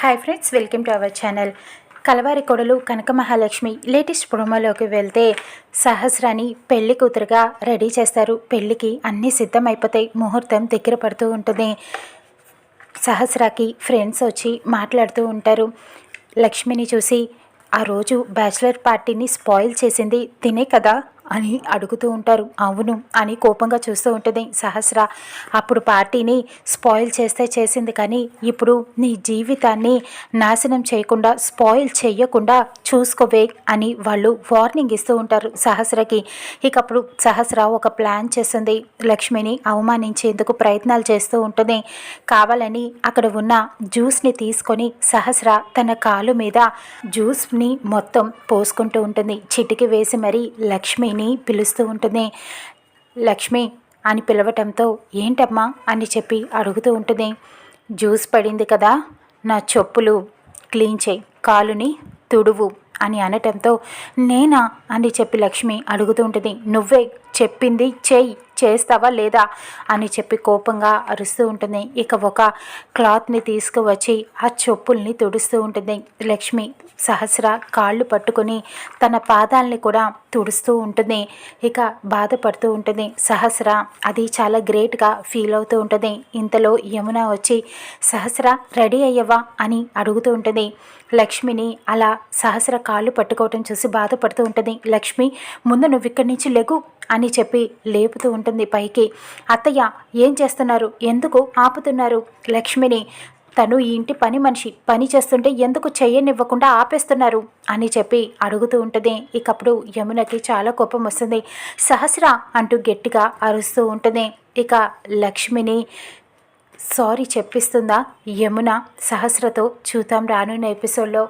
Hi friends welcome to our channel Kalavari Kodalu Kanaka Mahalakshmi latest ప్రోమోలోకి వెళ్తే సహస్రాని పెళ్ళి కూతురుగా రెడీ చేస్తారు. పెళ్ళికి అన్నీ సిద్ధమైపోతాయి ముహూర్తం దగ్గర పడుతూ ఉంటుంది. సహస్రాకి ఫ్రెండ్స్ వచ్చి మాట్లాడుతూ ఉంటారు. లక్ష్మిని చూసి ఆ రోజు బ్యాచిలర్ పార్టీని స్పాయిల్ చేసింది తినే కదా అని అడుగుతూ ఉంటారు. అవును అని కోపంగా చూస్తూ ఉంటుంది సహస్ర. అప్పుడు పార్టీని స్పాయిల్ చేస్తే చేసింది కానీ ఇప్పుడు నీ జీవితాన్ని నాశనం చేయకుండా స్పాయిల్ చేయకుండా చూసుకోవే అని వాళ్ళు వార్నింగ్ ఇస్తూ ఉంటారు సహస్రకి. ఇక అప్పుడు సహస్ర ఒక ప్లాన్ చేస్తుంది. లక్ష్మిని అవమానించేందుకు ప్రయత్నాలు చేస్తూ ఉంటుంది. కావాలని అక్కడ ఉన్న జ్యూస్ని తీసుకొని సహస్ర తన కాలు మీద జ్యూస్ని మొత్తం పోసుకుంటూ ఉంటుంది. చిటికి వేసి మరీ లక్ష్మిని అని పిలుస్తూ ఉంటుంది. లక్ష్మి అని పిలవటంతో ఏంటమ్మా? అని చెప్పి అడుగుతూ ఉంటుంది. జ్యూస్ పడింది కదా నా చెప్పులు క్లీన్ చేయి కాలుని తుడువు అని అనటంతో నేనా? అని చెప్పి లక్ష్మి అడుగుతూ ఉంటుంది. నువ్వే చెప్పింది చేయి చేస్తావా లేదా అని చెప్పి కోపంగా అరుస్తూ ఉంటుంది. ఇక ఒక క్లాత్ని తీసుకువచ్చి ఆ చెప్పుల్ని తుడుస్తూ ఉంటుంది. లక్ష్మి సహస్ర కాళ్ళు పట్టుకొని తన పాదాలని కూడా తుడుస్తూ ఉంటుంది. ఇక బాధపడుతూ ఉంటుంది. సహస్ర అది చాలా గ్రేట్గా ఫీల్ అవుతూ ఉంటుంది. ఇంతలో యమున వచ్చి సహస్ర రెడీ అయ్యవా? అని అడుగుతూ ఉంటుంది. లక్ష్మిని అలా సహస్ర కాళ్ళు పట్టుకోవటం చూసి బాధపడుతూ ఉంటుంది. లక్ష్మి ముందు నువ్వు ఇక్కడి నుంచి లెగు. అని చెప్పి లేపుతూ ఉంటుంది పైకి. అత్తయ్య ఏం చేస్తున్నారు? ఎందుకు ఆపుతున్నారు? లక్ష్మిని తను ఈ ఇంటి పని మనిషి పని చేస్తుంటే ఎందుకు చెయ్యనివ్వకుండా ఆపేస్తున్నారు? అని చెప్పి అడుగుతూ ఉంటుంది. ఇకప్పుడు యమునకి చాలా కోపం వస్తుంది. సహస్ర అంటూ గట్టిగా అరుస్తూ ఉంటుంది. ఇక లక్ష్మిని సారీ చెప్పిస్తుందా? యమున సహస్రతో చూద్దాం రానున్న ఎపిసోడ్లో.